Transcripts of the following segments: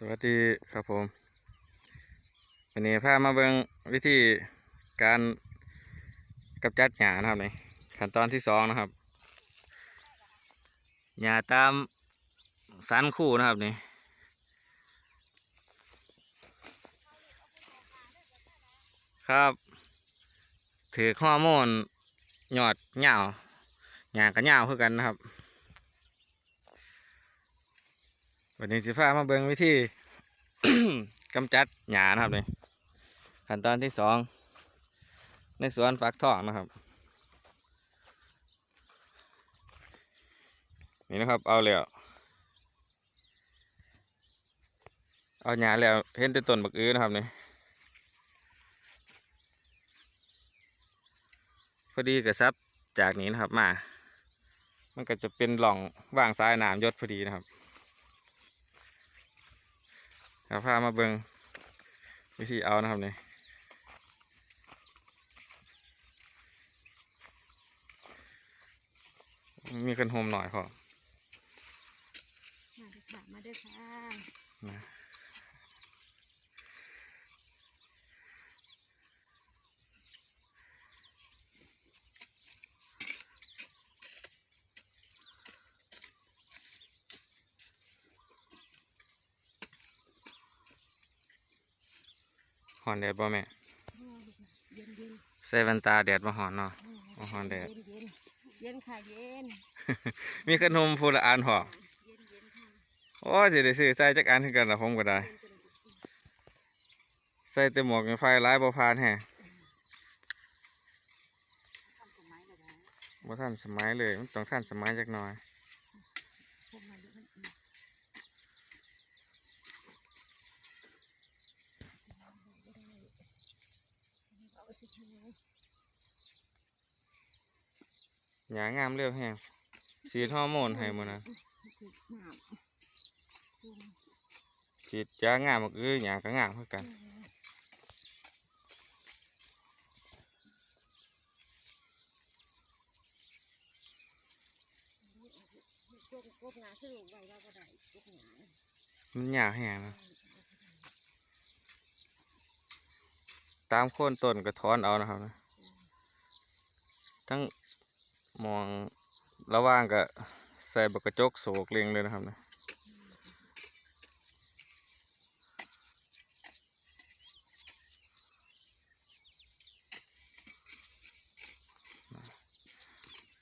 สวัสดีครับผมวันนี้พามาเบิงวิธีการกำจัดหญ้านะครับนี่ขั้นตอนที่สองนะครับหญ้าตามสันคู่นะครับนี่ครับ ถือฮอร์โมนหยอดเหงาหญ้ากับเหงาคือกันนะครับ วันนี้สิพามาเบิ่งวิธีกำจัดหญ้านะครับนี่ขั้นตอนที่สองในสวนฟักทองนะครับ นี่นะครับเอาแล้วเอาหญ้าแล้วเห็นแต่ต้นบักอื้อนะครับนี่พอดีกับซับจากนี้นะครับมา มันก็จะเป็นหล่องว่างซ้ายน้ำยศพอดีนะครับ เราพามาเบิงวิธีเอานะครับนี่มีคนโฮมหน่อยพอมาด้อค่ะมาด้วยค่ะ อนแดดบ่แม่เย็นเย็นใส่แว่นตาแดดมาหอนเนาะอ๋อฮอนแดดเย็นค่ะเย็น มีขนมฟูละอันพอเย็นเย็นค่ะโอ้ยสิได้ซื้อใส่จักอันคือกันละผมก็ได้ ใส่แต่หมวกไฟร้ายบ่พานแฮะบ่ทันสมัยเลยมันต้องทันสมัยจักหน่อย พวกมันดูมันอีกเอาสิทำไง หยางามเร็วแฮงฉีดฮอร์โมนให้มื้อนั้นถูกหนามจุ่มฉีดยางามก็คือหยาก็งามคือกันกบกบหนาคือลูกไว้เราก็ได้กบหนมันยาวแฮงนะตามโคนต้นก็ถอนเอานะครับนะทั้ง มองระว่างก็ใส่บกระจกโศกเลียงเลยนะครับนะ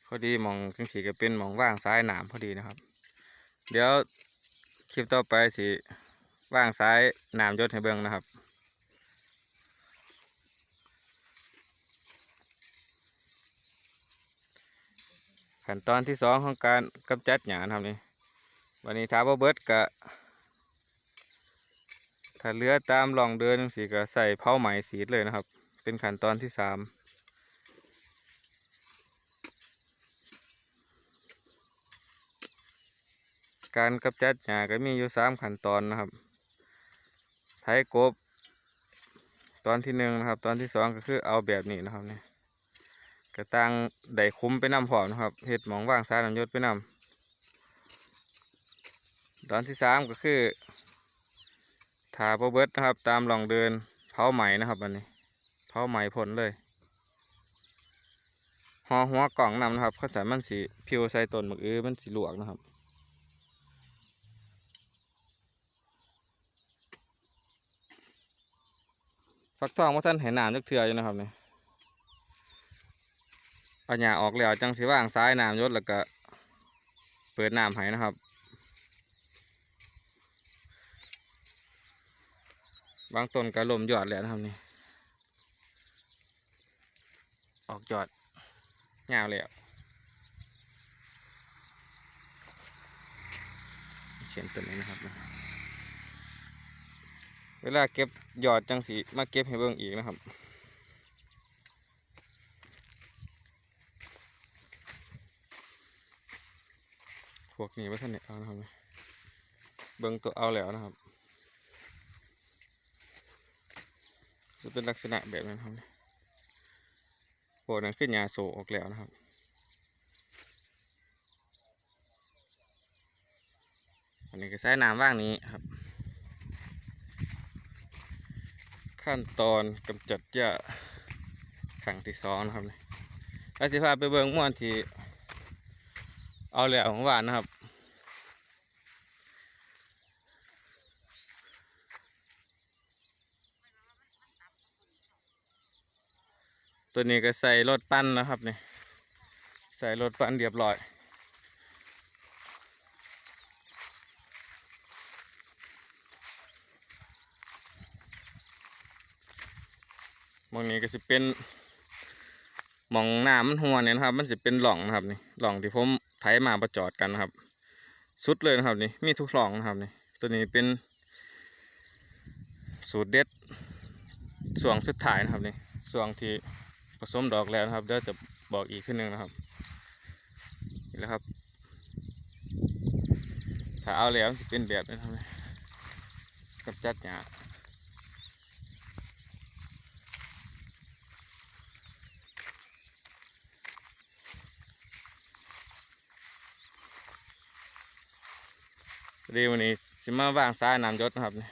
พอดีมองจังสีก็เป็นมองว่างซ้ายหนามพอดีนะครับ เดี๋ยวคลิปต่อไปสิว่างซ้ายหนามยศให้เบิ่งนะครับ ขั้นตอนที่สองของการกำจัดหยานะครับนี่วันนี้ท้าบ่เบิร์ดกะถ้าเลือตามลองเดินสีก็ใส่เผาไหมสีเลยนะครับ เป็นขั้นตอนที่สามการกำจัดหยาก็มีอยู่สามขั้นตอนนะครับไถกบ ตอนที่หนึ่งนะครับ ตอนที่สองก็คือเอาแบบนี้นะครับเนี่ย กระตังได้คุ้มไปนำพร้อมนะครับเห็ดหมองว่างสายน้ำยศไปนำตอนที่สามก็คือถาโปเบิดนะครับ ตามหลองเดินเผาไหมนะครับอันนี้เผาไหมผลเลยหอหัวกล่องนำนะครับข้าวสารมันสีผิวใส่ต้นหมึกอื้อมันสีหลวกนะครับฟักทองว่าท่านเห็นหนามจักเถื่ออยู่นะครับเนี่ย เอาหญ้าออกแล้วจังสิว่างซ้ายน้ำยศแล้วก็เปิดน้ำให้นะครับบางต้นก็ลมยอดแล้วนะครับนี่ออกยอดยาวแล้วเสียนต้นนี้นะครับ เวลาเก็บยอดจังสีมาเก็บให้เบิ่งอีกนะครับ พวกนี้ไม่ทันเนี่ยเอานะครับเบิ้งตัวเอาแล้วนะครับ จะเป็นลักษณะแบบนั้นครับพวกนั้นขึ้นยาโซออกแล้วนะครับอันนี้ก็ใช้น้ำว่างนี้ครับ ขั้นตอนกำจัดหญ้าขังที่สองนะครับนี่อาสิพาไปเบิ่งม่วนที่ เอาแล้วของหวานนะครับ ตัวนี้ก็ใส่รถปั้นนะครับนี่ใส่รถปั้นเรียบร้อยมองนี้ก็สิเป็นมองน้ำมันหัวเนี่ยนะครับ มันจะเป็นหล่องนะครับนี่หล่องที่ผม ไถมาประจอดกันนะครับ สุดเลยนะครับนี่มีทุกหล่องนะครับนี่ตัวนี้เป็น สูตรเด็ดส่วงสุดท้ายนะครับนี่ส่วงที่ผสมดอกแล้วนะครับเดี๋ยวจะบอกอีกขึ้นหนึ่งนะครับนี่แหละครับถ้าเอาแล้วจะเป็นแบบนี้ครับกับจัดหยา ดีวันนี้สิมาว่างซ้ายน้ำยศนะครับ นี่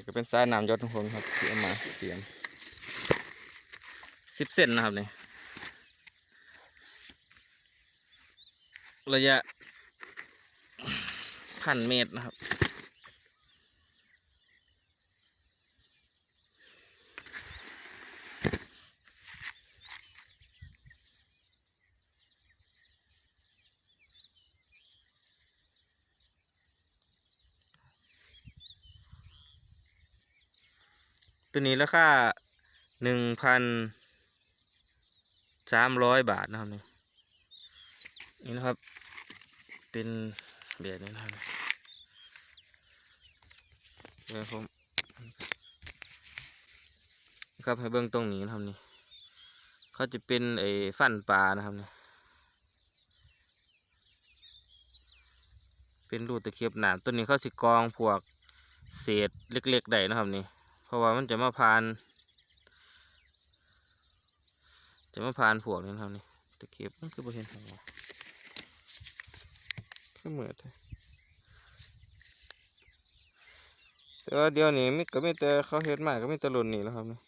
นก็เป็นซ้ายน้ำยศของผมครับที่เอามาเตรียมสิบเซนนะครับนี่ระยะพันเมตรนะครับ ตัวนี้ราคาหนึ่งพันสามร้อยบาทนะครับนี่นี่นะครับ เป็นเบียดนี้นะครับเดี๋ยวผมนะครับให้เบื้องตรงนี้นะครับนี่เขาจะเป็นไอ้ฟันปลานะครับนี่เป็นรูตะเข็บหนามตัวนี้เขาสิกรองพวกเศษเล็กๆได้นะครับนี่ เพราะว่ามันจะมาผ่าน จะมาผ่านพวกนี้ครับนี่ตะเข็บมันคือบ่เห็นหัวคือเหมือนแต่ว่าเดี๋ยวนี้มิก็มีแต่เขาเฮ็ดมาก็ไมีแต่รุ่นนี้แล้วครับนี่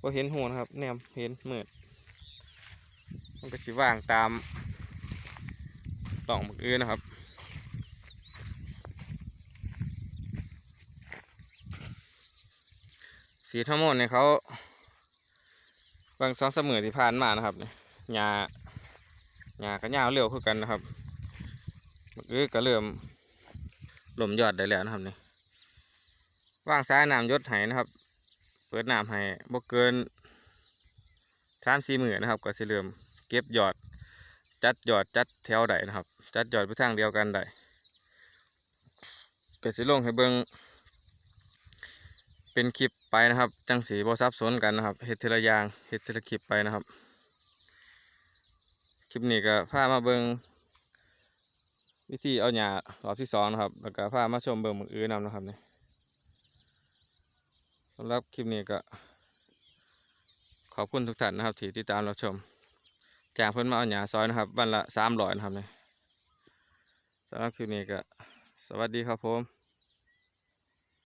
บ่เห็นหัวนะครับแนมเห็นเหมือนมันก็สิว่างตามหล่องบักอื่นนะครับ สีทั้งหมดเนี่ยเขาบางสองเสมอที่ผ่านมานะครับเนี่ยหญ้าหญ้าก็ยาวเร็วคือกันนะครับเอ้ยก็เริ่มหล่มยอดได้แล้วนะครับนี่ว่างซ้ายน้ำยศไห้นะครับ เปิดน้ำให้บ่เกินสามสี่หมื่นนะครับ ก็สิเริ่มเก็บยอดจัดยอดจัดแถวใดนะครับ จัดยอดไปทางเดียวกันได้ก็สิลงให้เบิ่ง เป็นคลิปไปนะครับ จังสีบซับซ้อนกันนะครับเฮ็ดทีละอย่างเฮ็ดทีละคลิปไปนะครับ คลิปนี้ก็พามาเบิงวิธีเอาหญ้ารอบที่สองนะครับ แล้วก็พามาชมเบิงมืออื่นนำนะครับนี่สำหรับคลิปนี้ก็ ขอบคุณทุกท่านนะครับที่ติดตามรับชมจ้างเพิ่นมาเอาหญ้าซอยนะครับวันละสามร้อยนะครับนี่สำหรับคลิปนี้ก็สวัสดีครับผม